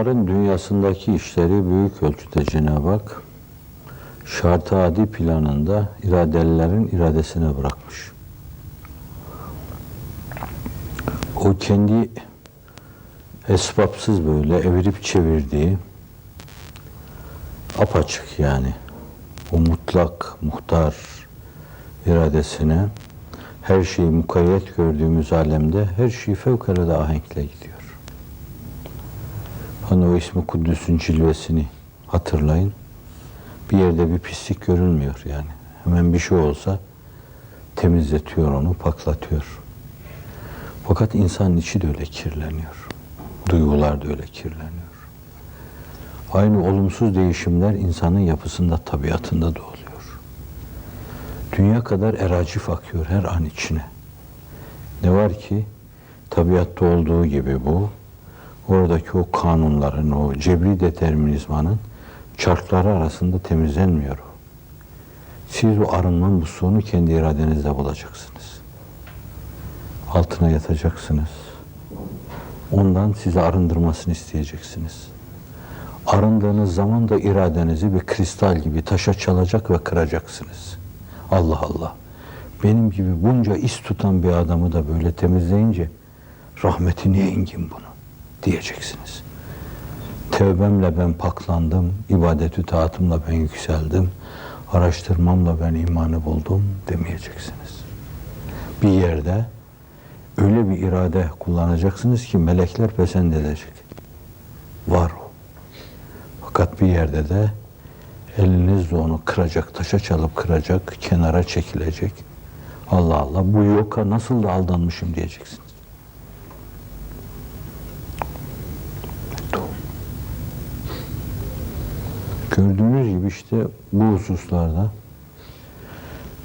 İnsanların dünyasındaki işleri büyük ölçüde Cenab-ı Hak şart adi planında iradelilerin iradesine bırakmış. O kendi esbapsız böyle evirip çevirdiği apaçık yani o mutlak muhtar iradesine her şeyi mukayyet gördüğümüz alemde her şey fevkalade ahenkle gidiyor. Hani o ismi Kuddüs'ün cilvesini hatırlayın. Bir yerde bir pislik görünmüyor yani. Hemen bir şey olsa temizletiyor onu, paklatıyor. Fakat insanın içi de öyle kirleniyor. Duygular da öyle kirleniyor. Aynı olumsuz değişimler insanın yapısında, tabiatında da oluyor. Dünya kadar eracif akıyor her an içine. Ne var ki tabiatta olduğu gibi bu, oradaki o kanunların, o cebri determinizmanın çarkları arasında temizlenmiyor. Siz o arınma musluğunu kendi iradenizde bulacaksınız. Altına yatacaksınız. Ondan sizi arındırmasını isteyeceksiniz. Arındığınız zaman da iradenizi bir kristal gibi taşa çalacak ve kıracaksınız. Allah Allah. Benim gibi bunca is tutan bir adamı da böyle temizleyince rahmeti ne engin bunu diyeceksiniz. Tevbemle ben paklandım, ibadetü taatımla ben yükseldim, araştırmamla ben imanı buldum demeyeceksiniz. Bir yerde öyle bir irade kullanacaksınız ki melekler pesend edecek. Var o. Fakat bir yerde de elinizle onu kıracak, taşa çalıp kıracak, kenara çekilecek. Allah Allah bu yoka nasıl da aldanmışım diyeceksiniz. Gördüğünüz gibi işte bu hususlarda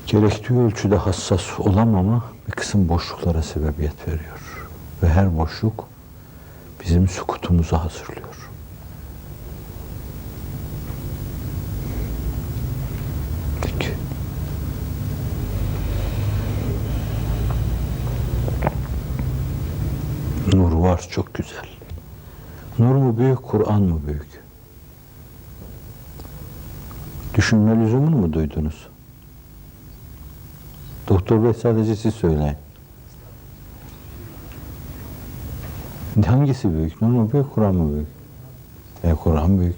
gerektiği ölçüde hassas olamama bir kısım boşluklara sebebiyet veriyor. Ve her boşluk bizim sukutumuzu hazırlıyor. Peki. Nur var çok güzel. Nur mu büyük, Kur'an mı büyük? Düşünme lüzumunu mu duydunuz? Doktor Bey sadece siz söyleyin. Hangisi büyük? Nur mu büyük, Kur'an mı büyük? E Kur'an büyük.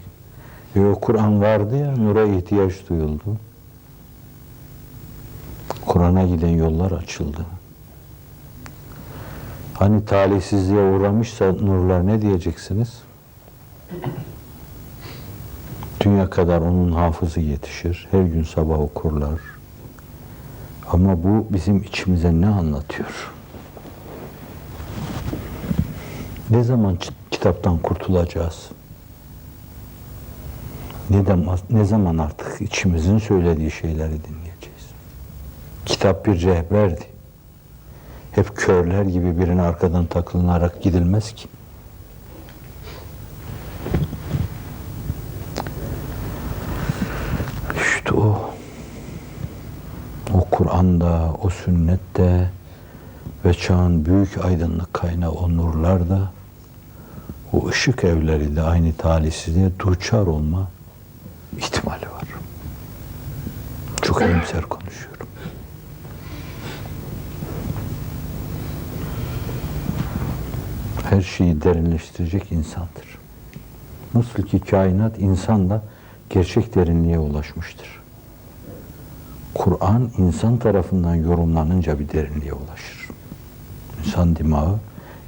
E o Kur'an vardı ya, nura ihtiyaç duyuldu. Kur'an'a giden yollar açıldı. Hani talihsizliğe uğramışsa nurlar ne diyeceksiniz? Dünya kadar onun hafızı yetişir. Her gün sabah okurlar. Ama bu bizim içimize ne anlatıyor? Ne zaman ki- kitaptan kurtulacağız? Ne, zaman, ne zaman artık içimizin söylediği şeyleri dinleyeceğiz? Kitap bir rehberdi. Hep körler gibi birine arkadan takılınarak gidilmez ki. İşte o. O Kur'an'da, o sünnette ve çağın büyük aydınlık kaynağı o nurlar da o ışık evleri de aynı talihsizliğe duçar olma ihtimali var. Çok iyimser konuşuyorum. Her şeyi derinleştirecek insandır. Nasıl ki kainat insanla gerçek derinliğe ulaşmıştır. Kur'an insan tarafından yorumlanınca bir derinliğe ulaşır. İnsan dimağı,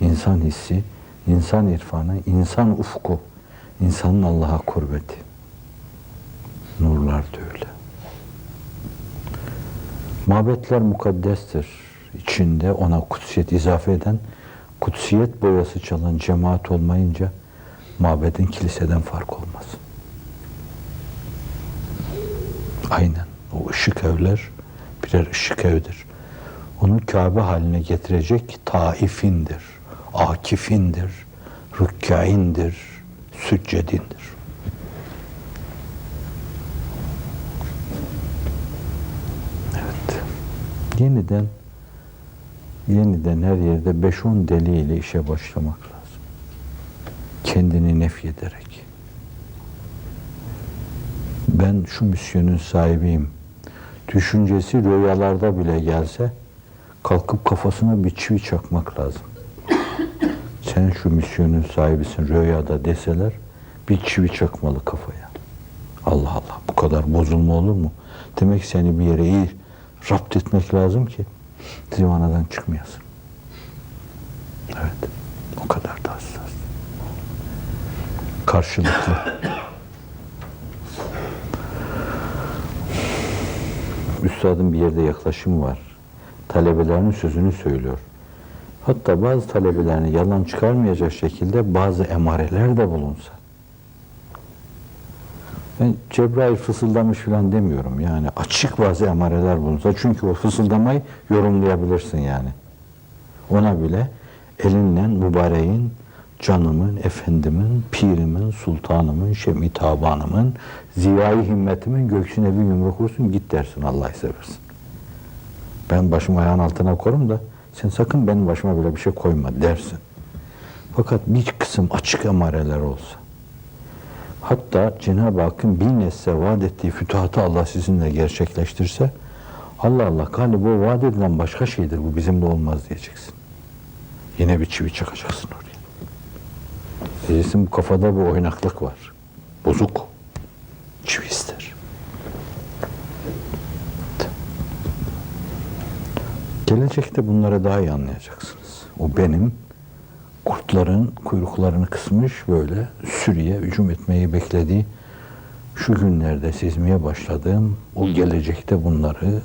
insan hissi, insan irfanı, insan ufku, insanın Allah'a kurbeti. Nurlar da öyle. Mabetler mukaddestir. İçinde ona kutsiyet izafe eden, kutsiyet boyası çalan cemaat olmayınca mabedin kiliseden fark olmaz. Aynen. O ışık evler birer ışık evdir. Onu Kabe haline getirecek taifindir, akifindir, rükkaindir, süccedindir. Evet. Yeniden yeniden her yerde 5-10 deliyle işe başlamak lazım. kendini nefyederek ben şu misyonun sahibiyim düşüncesi rüyalarda bile gelse kalkıp kafasına bir çivi çakmak lazım. Sen şu misyonun sahibisin rüyada deseler bir çivi çakmalı kafaya. Allah Allah bu kadar bozulma olur mu? Demek seni bir yere iyi rapt etmek lazım ki zivanadan çıkmayasın. Evet. O kadar da hassas. Karşılıklı. Üstadın bir yerde yaklaşımı var. Talebelerinin sözünü söylüyor. Hatta bazı talebelerini yalan çıkarmayacak şekilde bazı emareler de bulunsa. Ben Cebrail fısıldamış falan demiyorum. Yani açık bazı emareler bulunsa. Çünkü o fısıldamayı yorumlayabilirsin yani. Ona bile elinle mübareğin, canımın, efendimin, pirimin, sultanımın, şemi tabanımın, ziyai himmetimin göksüne bir yumruk vursun git dersin Allah'ı seversin. Ben başımı ayağın altına korum da sen sakın benim başıma böyle bir şey koyma dersin. Fakat bir kısım açık emareler olsa, hatta Cenab-ı Hakk'ın bir nesle vaat ettiği fütuhatı Allah sizinle gerçekleştirse, Allah Allah galiba o vaat edilen başka şeydir, bu bizimle olmaz diyeceksin. Yine bir çivi çakacaksın oraya. Bu kafada bir oynaklık var. Bozuk. Çivi ister. Gelecekte bunları daha iyi anlayacaksınız. O benim kurtların kuyruklarını kısmış böyle sürüye hücum etmeyi beklediği şu günlerde sezmeye başladığım o gelecekte bunları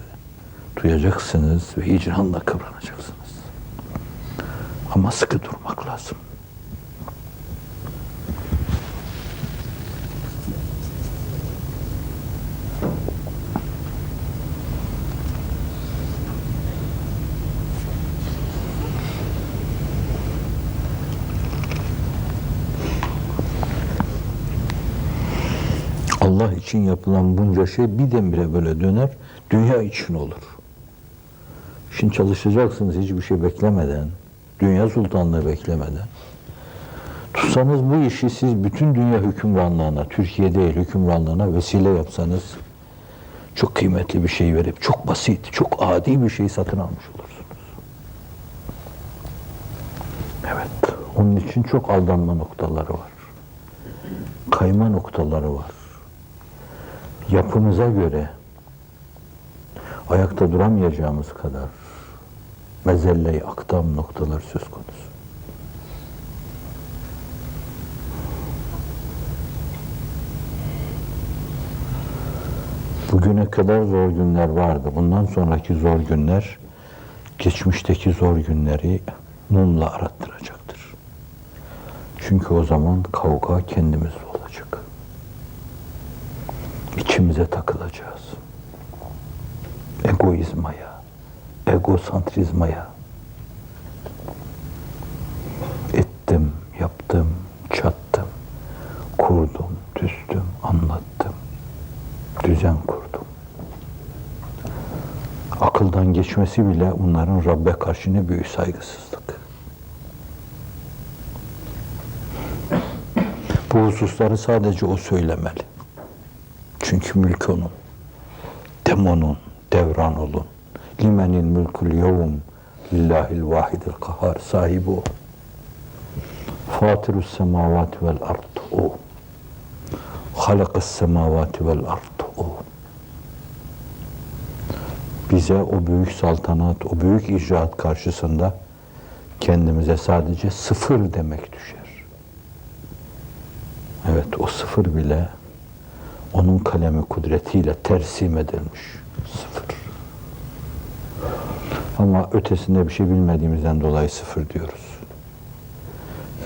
duyacaksınız ve hicranla kıvranacaksınız. Ama sıkı durmak lazım. Allah için yapılan bunca şey birdenbire böyle döner, dünya için olur. Şimdi çalışacaksınız hiçbir şey beklemeden, dünya sultanlığı beklemeden. Tutsanız bu işi siz bütün dünya hükümranlığına, Türkiye değil hükümranlığına vesile yapsanız çok kıymetli bir şey verip çok basit, çok adi bir şey satın almış olursunuz. Evet, onun için çok aldanma noktaları var. Kayma noktaları var yapımıza göre ayakta duramayacağımız kadar mezelle aktam noktalar söz konusu. Bugüne kadar zor günler vardı. Bundan sonraki zor günler geçmişteki zor günleri mumla arattıracaktır. Çünkü o zaman kavga kendimizle olacak içimize takılacağız. Egoizmaya, egosantrizmaya. Ettim, yaptım, çattım, kurdum, düzdüm, anlattım, düzen kurdum. Akıldan geçmesi bile onların Rabbe karşı ne büyük saygısızlık. Bu hususları sadece o söylemeli. Çünkü mülk onun. Demonun, devran olun. Limenil mülkül yevm lillahil vahidil kahar sahibi o. Fatirus semavati vel ard o. Halakas semavati vel ard o. Bize o büyük saltanat, o büyük icraat karşısında kendimize sadece sıfır demek düşer. Evet o sıfır bile onun kalemi kudretiyle tersim edilmiş. Sıfır. Ama ötesinde bir şey bilmediğimizden dolayı sıfır diyoruz.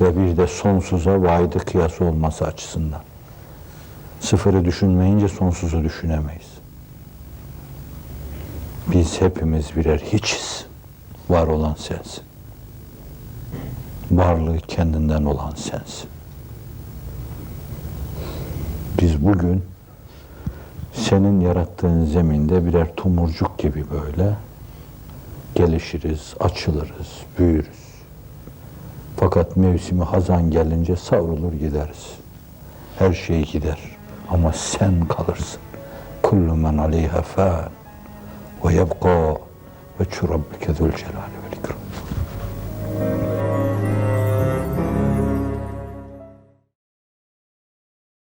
Ve bir de sonsuza vaidi kıyası olması açısından. Sıfırı düşünmeyince sonsuzu düşünemeyiz. Biz hepimiz birer hiçiz. Var olan sensin. Varlığı kendinden olan sensin. Biz bugün senin yarattığın zeminde birer tomurcuk gibi böyle gelişiriz, açılırız, büyürüz. Fakat mevsimi hazan gelince savrulur gideriz. Her şey gider ama sen kalırsın. Kullu men aleyha fan ve yebqa ve çurabbike zul celali vel ikram.